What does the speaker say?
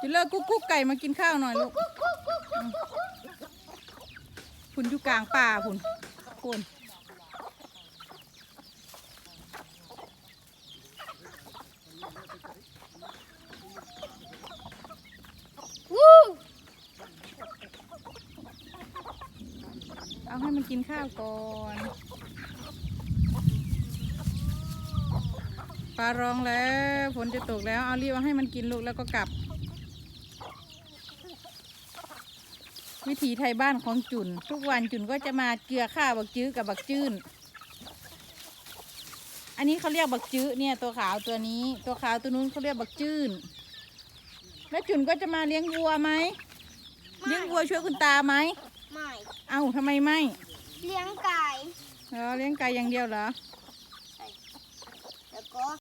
พี่เลิกกุ๊กกุ๊กไก่มากินข้าวหน่อยลูกคุณอยู่กลางป่าคุณคุณวู้เอาให้มันกินข้าวก่อนปลาร้องแล้วฝนจะตกแล้วเอารีบเอาให้มันกินลูกแล้วก็กลับ วิถีไทยบ้านของจุน ทุกวันจุนก็จะมาเกลือข้าวบักจื้อกับบักจื้น อันนี้เขาเรียกบักจื้อเนี่ยตัวขาวตัวนี้ ตัวขาวตัวนู้นเขาเรียกบักจื้น แล้วจุนก็จะมาเลี้ยงวัวไหมเลี้ยงวัวช่วยคุณตาไหมไม่ เอ้าทำไมไม่เลี้ยงไก่ เหรอเลี้ยงไก่อย่างเดียวเหรอใ